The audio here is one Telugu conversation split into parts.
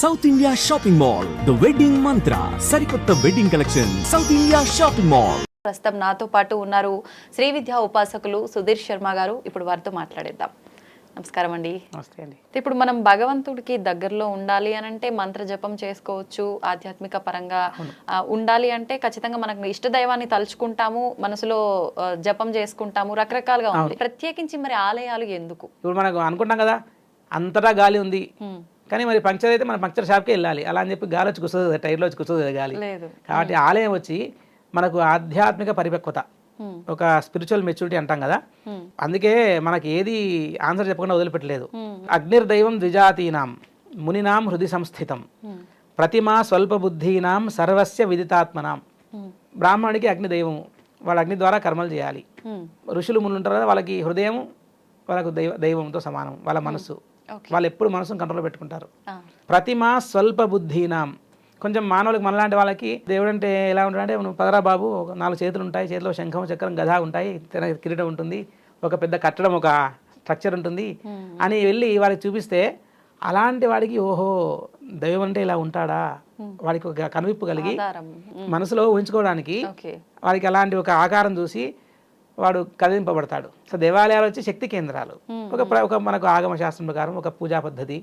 South India shopping mall the wedding Mantra సరికొత్త wedding collection south India shopping mall ప్రస్తుతం నాతో పాటు ఉన్నారు శ్రీ విద్యా ఉపాసకులు సుధీర్ శర్మ గారు. ఇప్పుడు వారితో మాట్లాడేద్దాం. నమస్కారం అండి. నమస్తే అండి. ఇప్పుడు మనం భగవంతుడికి దగ్గరలో ఉండాలి అని అంటే మంత్ర జపం చేసుకోవచ్చు ఆధ్యాత్మిక పరంగా ఉండాలి అంటే ఖచ్చితంగా మనకు ఇష్ట దైవాన్ని తలుచుకుంటాము మనసులో జపం చేసుకుంటాము రకరకాలుగా ఉంది ప్రత్యేకించి మరి ఆలయాలు ఎందుకు? ఇప్పుడు మనకు అనుకుంటాం కదా అంతటా గాలి ఉంది. కానీ మరి పంక్చర్ అయితే మనం పంక్చర్ షాప్కి వెళ్ళాలి అలా అని చెప్పి గాలి వచ్చి కూర్చోదు టైర్లో వచ్చి కూర్చోదు గాలి కాబట్టి ఆలయం వచ్చి మనకు ఆధ్యాత్మిక పరిపక్వత. ఒక స్పిరిచువల్ మెచ్యూరిటీ అంటాం కదా. అందుకే మనకి ఏది ఆన్సర్ చెప్పకుండా వదిలిపెట్టలేదు. అగ్నిర్దైవం ద్విజాతీనాం మునినాం హృది సంస్థితం. ప్రతిమా స్వల్ప బుద్ధీనాం సర్వస్య విదితాత్మనాం హ్మ్. బ్రాహ్మణుడికి అగ్ని దైవము వాళ్ళ అగ్ని ద్వారా కర్మలు చేయాలి. ఋషులు మునులు ఉంటారు కదా వాళ్ళకి హృదయం వాళ్ళకు దైవ దైవంతో సమానం వాళ్ళ మనసు ఓకే వాళ్ళు ఎప్పుడు మనసును కంట్రోల్లో పెట్టుకుంటారు. ప్రతిమ స్వల్ప బుద్ధీనాం. కొంచెం మానవులకు మనలాంటి వాళ్ళకి దేవుడు అంటే ఎలా ఉంటాడంటే నువ్వు పదరా బాబు ఒక నాలుగు చేతులు ఉంటాయి చేతిలో శంఖం చక్రం గదా ఉంటాయి కిరీటం ఉంటుంది ఒక పెద్ద కట్టడం ఒక స్ట్రక్చర్ ఉంటుంది అని వెళ్ళి వారికి చూపిస్తే అలాంటి వాడికి ఓహో దైవం అంటే ఇలా ఉంటాడా? వాడికి ఒక కనువిప్పు కలిగి హ్మ్. మనసులో ఊహించుకోవడానికి వారికి అలాంటి ఒక ఆకారం చూసి వాడు కదిలింపబడతాడు. సో దేవాలయాలు వచ్చి శక్తి కేంద్రాలు. ఒక ఒక మనకు ఆగమ శాస్త్రం ప్రకారం ఒక పూజా పద్ధతి.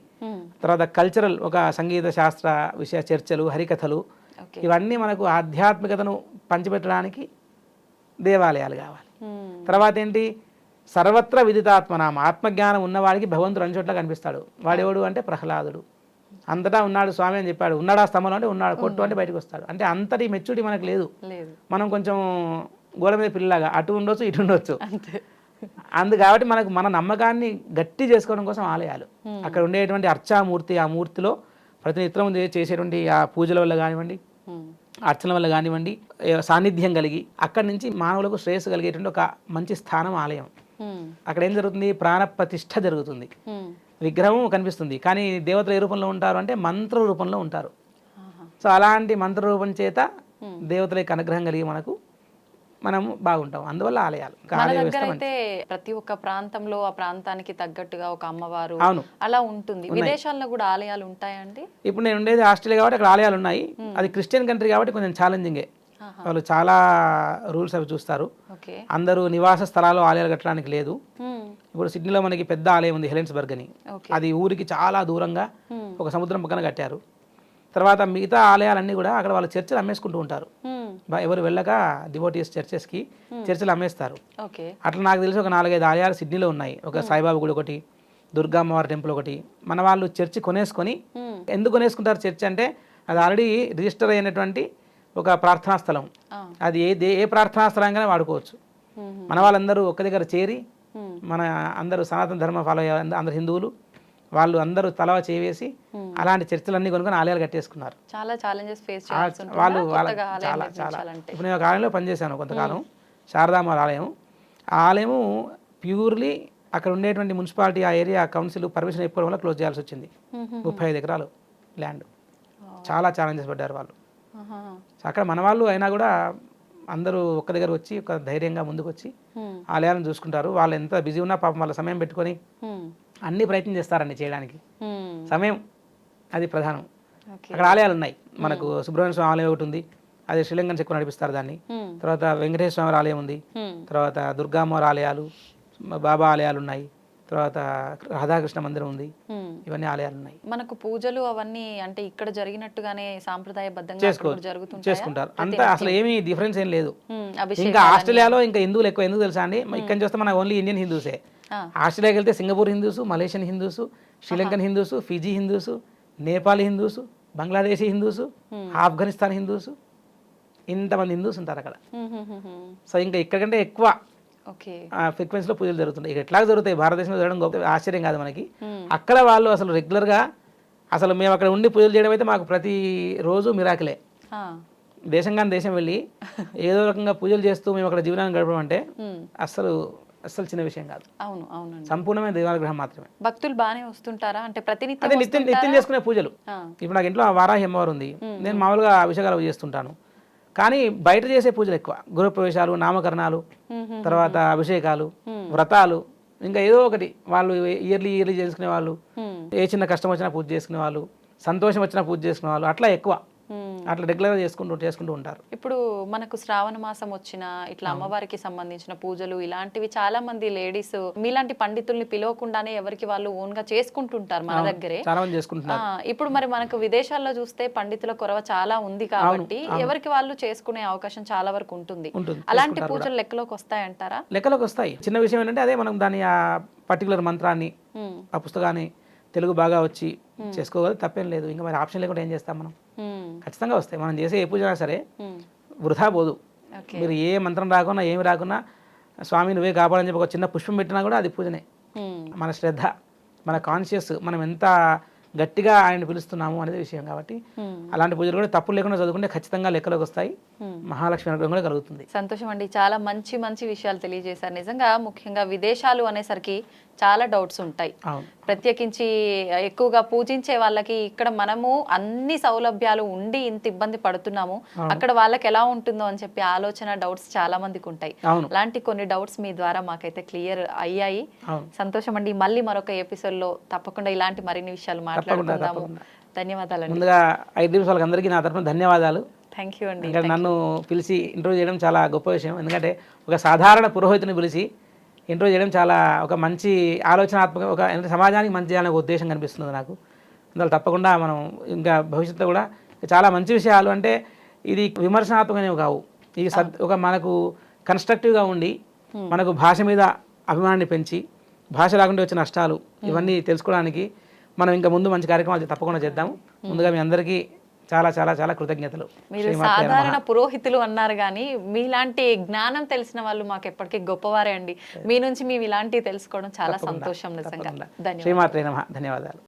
తర్వాత కల్చరల్ ఒక సంగీత శాస్త్ర విషయ చర్చలు హరికథలు ఇవన్నీ మనకు ఆధ్యాత్మికతను పంచిపెట్టడానికి దేవాలయాలు కావాలి. తర్వాత ఏంటి? సర్వత్ర విదితాత్మనామ ఆత్మజ్ఞానం ఉన్నవాడికి భగవంతుడు అన్ని చోట్ల కనిపిస్తాడు. వాడెవడు అంటే ప్రహ్లాదుడు. అంతటా ఉన్నాడు స్వామి అని చెప్పాడు. ఉన్నాడా స్తంభంలో అంటే ఉన్నాడు. కొట్టు అంటే బయటకు వస్తాడు. అంటే అంతటి మెచ్యూరిటీ మనకు లేదు. మనం కొంచెం గోడ మీద పిల్లలాగా అటు ఉండొచ్చు ఇటు ఉండొచ్చు. అందు కాబట్టి మనకు మన నమ్మకాన్ని గట్టి చేసుకోవడం కోసం ఆలయాలు. అక్కడ ఉండేటువంటి అర్చామూర్తి ఆ మూర్తిలో ప్రతినిత్యం చే- చేసేటువంటి ఆ పూజల వల్ల కానివ్వండి. అర్చన వల్ల కానివ్వండి సాన్నిధ్యం కలిగి అక్కడి నుంచి మానవులకు శ్రేయస్సు కలిగేటువంటి ఒక మంచి స్థానం ఆలయం. అక్కడ ఏం జరుగుతుంది? ప్రాణ ప్రతిష్ఠ జరుగుతుంది. విగ్రహం కనిపిస్తుంది. కానీ దేవతలు ఏ రూపంలో ఉంటారు అంటే మంత్ర రూపంలో ఉంటారు. సో అలాంటి మంత్ర రూపం చేత దేవతల యొక్క అనుగ్రహం కలిగి మనకు మనము బాగుంటాం. అందువల్ల ఆలయాలు మన అయితే ప్రతి ఒక్క ప్రాంతంలో ఆ ప్రాంతానికి తగ్గట్టుగా ఒక అమ్మవారు అవును. అలా ఉంటుంది. విదేశాల్లో కూడా ఆలయాలు ఉంటాయండి? ఇప్పుడు నేను ఉండేది ఆస్ట్రేలియా కాబట్టి అక్కడ ఆలయాలు ఉన్నాయి. అది క్రిస్టియన్ కంట్రీ కాబట్టి కొంచెం ఛాలెంజింగే. వాళ్ళు చాలా రూల్స్ అవి చూస్తారు. అందరూ నివాస స్థలాలు ఆలయాలు కట్టడానికి లేదు. ఇప్పుడు సిడ్నీలో మనకి పెద్ద ఆలయం ఉంది హెలెన్స్బర్గ్ అని. అది ఊరికి చాలా దూరంగా. ఒక సముద్రం పక్కన కట్టారు. తర్వాత మిగతా ఆలయాలన్నీ కూడా అక్కడ వాళ్ళ చర్చలు అమ్మేసుకుంటూ ఉంటారు. ఎవరు వెళ్ళక డివోటీస్ చర్చెస్కి చర్చలు అమ్మేస్తారు అట్లా నాకు తెలిసి ఒక నాలుగైదు ఆలయాలు సిడ్నీలో ఉన్నాయి ఒక సాయిబాబా గుడి ఒకటి దుర్గా అమ్మవారి టెంపుల్ ఒకటి మన వాళ్ళు చర్చి కొనేసుకొని హ్మ్. ఎందుకు కొనేసుకుంటారు చర్చ్ అంటే అది ఆల్రెడీ రిజిస్టర్ అయినటువంటి ఒక ప్రార్థనా స్థలం. అది ఏ ఏ ప్రార్థనా స్థలంగానే వాడుకోవచ్చు. మన వాళ్ళందరూ ఒక్క దగ్గర చేరి. మన అందరూ సనాతన ధర్మ ఫాలో అయ్యే అంద- అందరు హిందువులు వాళ్ళు అందరూ తలవ చేవేసి అలాంటి చర్చలన్నీ కొనుక్కొని ఆలయాలు కట్టేసుకున్నారు. చాలా ఛాలెంజెస్ ఫేస్ వాళ్ళు చాలా చాలా. ఇప్పుడు నేను ఒక ఆలయంలో పనిచేశాను కొంతకాలం. శారదామాల ఆలయం ఆ ఆలయము ప్యూర్లీ అక్కడ ఉండేటువంటి మున్సిపాలిటీ ఆ ఏరియా కౌన్సిల్ పర్మిషన్ ఇవ్వడం వల్ల క్లోజ్ చేయాల్సి వచ్చింది. మ్మ్. ముప్పై ఐదు ఎకరాలు ల్యాండ్. చాలా ఛాలెంజెస్ పడ్డారు వాళ్ళు. అక్కడ మన వాళ్ళు అయినా కూడా అందరూ ఒక్క దగ్గర వచ్చి ఒక ధైర్యంగా ముందుకు వచ్చి. ఆలయాలను చూసుకుంటారు. వాళ్ళు ఎంత బిజీ ఉన్నా పాపం వాళ్ళ సమయం పెట్టుకొని. అన్ని ప్రయత్నం చేస్తారండి చేయడానికి. సమయం అది ప్రధానం. అక్కడ ఆలయాలు ఉన్నాయి మనకు సుబ్రహ్మణ్య స్వామి ఆలయం ఒకటి ఉంది. అది శ్రీలంకన్ చెక్కువ నడిపిస్తారు దాన్ని. తర్వాత వెంకటేశ్వర స్వామి ఆలయం ఉంది. తర్వాత దుర్గామ్మవారి ఆలయాలు బాబా ఆలయాలు ఉన్నాయి తర్వాత రాధాకృష్ణ మందిరం ఉంది. ఇవన్నీ ఆలయాలు ఉన్నాయి మనకు పూజలు అవన్నీ అంటే ఇక్కడ జరిగినట్టుగానే సాంప్రదాయబద్ధంగా కూడా జరుగుతుంటాయా? చేసుకుంటారు. అంతా అసలు ఏమీ డిఫరెన్స్ ఏం లేదు. ఇంకా ఆస్ట్రేలియాలో ఇంకా హిందువులు ఎక్కువ ఎందుకు తెలుసా అండి? ఇక్కడ చూస్తే మన ఓన్లీ ఇండియన్ హిందూసే. ఆస్ట్రేలియాకి వెళ్తే Singapore Hindus Malaysian Hindus Sri Lankan Hindus Fiji Hindus Nepal Hindus Bangladeshi Hindus Afghanistan Hindus ఇంతమంది హిందూస్ ఉంటారు అక్కడ. సో ఇంకా ఇక్కడికంటే ఎక్కువ ఓకే. ఫ్రీక్వెన్సీలో పూజలు జరుగుతుంటాయి. ఇక ఎట్లా జరుగుతాయి. భారతదేశంలో జరగడం గొప్ప ఆశ్చర్యం కాదు మనకి. అక్కడ వాళ్ళు అసలు రెగ్యులర్గా అసలు మేము అక్కడ ఉండి పూజలు చేయడం అయితే మాకు ప్రతి రోజు మిరాకిలే. దేశం కానీ దేశం వెళ్ళి ఏదో రకంగా పూజలు చేస్తూ మేము అక్కడ జీవనాన్ని గడపడం అంటే హ్మ్. అస్సలు చిన్న విషయం కాదు. అవును అవునండి. సంపూర్ణమైన దేవానుగ్రహం మాత్రమే. భక్తులు బాగానే వస్తుంటారా? అంటే ప్రతినిత్యం అదే నిత్యం నిత్యం చేసుకునే పూజలు. ఇప్పుడు నాకు ఇంట్లో వారాహి అమ్మవారు ఉంది. నేను మామూలుగా అభిషేకాలు చేస్తుంటాను. కానీ బయట చేసే పూజలు ఎక్కువ. గృహప్రవేశాలు నామకరణాలు. తర్వాత అభిషేకాలు వ్రతాలు ఇంకా ఏదో ఒకటి. వాళ్ళు ఇయర్లీ ఇయర్లీ చేసుకునే వాళ్ళు. ఏ చిన్న కష్టం వచ్చినా పూజ చేసుకునే వాళ్ళు సంతోషం వచ్చిన పూజ చేసుకునే వాళ్ళు అట్లా ఎక్కువ. అట్లా రెగ్యులర్గా చేసుకుంటూ చేసుకుంటూ ఉంటారు. ఇప్పుడు మనకు శ్రావణ మాసం వచ్చిన ఇట్లా అమ్మవారికి సంబంధించిన పూజలు ఇలాంటివి చాలా మంది లేడీస్ మీలాంటి పండితుల్ని పిలవకుండానే ఎవరికి వాళ్ళు ఓన్గా చేసుకుంటుంటారు మన దగ్గరే. చాలా మంది చేసుకుంటున్నారు. ఇప్పుడు మరి మనకు విదేశాల్లో చూస్తే పండితుల కొరవ చాలా ఉంది కాబట్టి ఎవరికి వాళ్ళు చేసుకునే అవకాశం చాలా వరకు ఉంటుంది. అలాంటి పూజలు లెక్కలోకి వస్తాయంటారా లెక్కలోకి వస్తాయి. చిన్న విషయం ఏంటంటే అదే మనం దాని ఆ పర్టికులర్ మంత్రాన్ని. ఆ పుస్తకాన్ని తెలుగు బాగా వచ్చి చేసుకోగలదు తప్పేం లేదు. ఇంకా మరి ఆప్షన్ లేకుండా ఏం చేస్తాం మనం? మ్మ్. ఖచ్చితంగా వస్తాయి. మనం చేసే ఏ పూజ అయినా సరే మ్మ్. వృధా పోదు. మీరు ఏ మంత్రం రాకున్నా ఏమి రాకున్నా స్వామి నువ్వే కాపాడని చెప్పి ఒక చిన్న పుష్పం పెట్టినా కూడా అది పూజనే. మన శ్రద్ధ మన కాన్షియస్ మనం ఎంత గట్టిగా ఆయన పిలుస్తున్నాము అనేది విషయం కాబట్టి మ్మ్. అలాంటి పూజలు కూడా తప్పులు లేకుండా చదువుకుంటే ఖచ్చితంగా లెక్కలోకి వస్తాయి. మ్మ్. మహాలక్ష్మి అనుగ్రహం కూడా కలుగుతుంది. సంతోషం అండి. చాలా మంచి మంచి విషయాలు తెలియజేశారు. నిజంగా ముఖ్యంగా విదేశాలు అనేసరికి చాలా డౌట్స్ ఉంటాయి. ప్రత్యేకించి ఎక్కువగా పూజించే వాళ్ళకి ఇక్కడ మనము అన్ని సౌలభ్యాలు ఉండి ఇంత ఇబ్బంది పడుతున్నాము. అక్కడ వాళ్ళకి ఎలా ఉంటుందో అని చెప్పి ఆలోచన డౌట్స్ చాలా మందికి ఉంటాయి. అలాంటి కొన్ని డౌట్స్ మీ ద్వారా మాకైతే క్లియర్ అయ్యాయి. సంతోషం అండి. మళ్ళీ మరొక ఎపిసోడ్లో తప్పకుండా ఇలాంటి మరిన్ని విషయాలు మాట్లాడుకుందాము. ధన్యవాదాలండి. ముందుగా ఐ డ్రీమ్స్ వాళ్ళకి అందరికీ నా తరఫున ధన్యవాదాలు. థ్యాంక్ యూ అండి. నన్ను పిలిచి ఇంటర్వ్యూ చేయడం చాలా గొప్ప విషయం. ఎందుకంటే ఒక సాధారణ పురోహితుని పిలిచి ఇంటర్వ్యూ చేయడం చాలా ఒక మంచి ఆలోచనాత్మక ఒక సమాజానికి మంచి చేయాలనే ఒక ఉద్దేశం కనిపిస్తుంది నాకు. అందువల్ల తప్పకుండా మనం ఇంకా భవిష్యత్తులో కూడా చాలా మంచి విషయాలు అంటే ఇది విమర్శనాత్మకమైనవి కావు. ఇది సద్ ఒక మనకు కన్స్ట్రక్టివ్గా ఉండి మనకు భాష మీద అభిమానాన్ని పెంచి భాష రాకుండా వచ్చే నష్టాలు ఇవన్నీ తెలుసుకోవడానికి మనం ఇంకా ముందు మంచి కార్యక్రమాలు తప్పకుండా చేద్దాము. ముందుగా మీ అందరికీ చాలా చాలా చాలా కృతజ్ఞతలు. మీరు. సాధారణ పురోహితులు అన్నారు కానీ మీలాంటి జ్ఞానం తెలిసిన వాళ్ళు మాకు ఎప్పటికీ గొప్పవారే అండి. మీ నుంచి మేము ఇలాంటివి తెలుసుకోవడం చాలా సంతోషం నిజంగా. ధన్యవాదాలు.